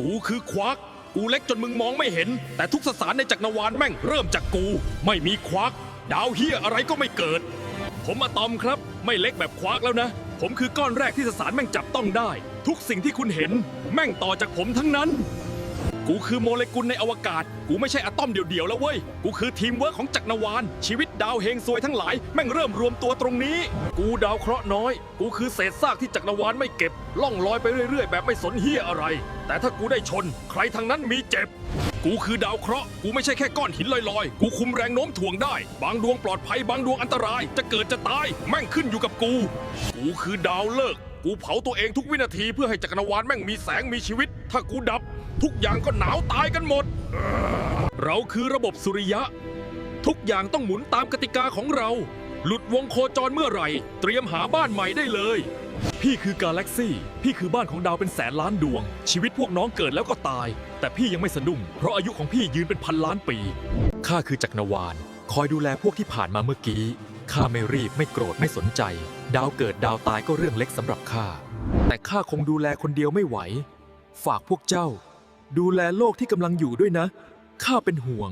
กูคือควัก กูเล็กจนมึงมองไม่เห็น แต่ทุกสสารในจักรวาลแม่งเริ่มจากกู ไม่มีควัก ดาวเฮียอะไรก็ไม่เกิด ผมอะตอมครับ ไม่เล็กแบบควักแล้วนะ ผมคือก้อนแรกที่สสารแม่งจับต้องได้ ทุกสิ่งที่คุณเห็น แม่งต่อจากผมทั้งนั้น กูคือโมเลกุลในอวกาศ กูไม่ใช่อะตอมเดี่ยวๆแล้วเว้ย กูคือทีมเวิร์คของจักรวาล ชีวิตดาวเฮงซวยทั้งหลายแม่งเริ่มรวมตัวตรงนี้ กูดาวเคราะห์น้อย กูคือเศษซากที่จักรวาลไม่เก็บ ล่องลอยไปเรื่อยๆ แบบไม่สนเฮียอะไร แต่ถ้ากูได้ชน ใครทางนั้นมีเจ็บ กูคือดาวเคราะห์ กูไม่ใช่แค่ก้อนหินลอยๆ กูคุมแรงโน้มถ่วงได้ บางดวงปลอดภัย บางดวงอันตราย จะเกิดจะตาย แม่งขึ้นอยู่กับกู กูคือดาวเลิกษ์กูเผาตัวเองทุกวินาทีเพื่อให้จักรวาลแม่งมีแสงมีชีวิต ถ้ากูดับ ทุกอย่างก็หนาวตายกันหมด เราคือระบบสุริยะ ทุกอย่างต้องหมุนตามกติกาของเรา หลุดวงโคจรเมื่อไหร่ เตรียมหาบ้านใหม่ได้เลย พี่คือกาแล็กซี่ พี่คือบ้านของดาวเป็นแสนล้านดวง ชีวิตพวกน้องเกิดแล้วก็ตาย แต่พี่ยังไม่สะดุ้งเพราะอายุของพี่ยืนเป็นพันล้านปีข้าคือจักรวาล คอยดูแลพวกที่ผ่านมาเมื่อกี้ข้าไม่รีบไม่โกรธไม่สนใจ ดาวเกิดดาวตายก็เรื่องเล็กสำหรับข้าแต่ข้าคงดูแลคนเดียวไม่ไหว ฝากพวกเจ้า ดูแลโลกที่กำลังอยู่ด้วยนะข้าเป็นห่วง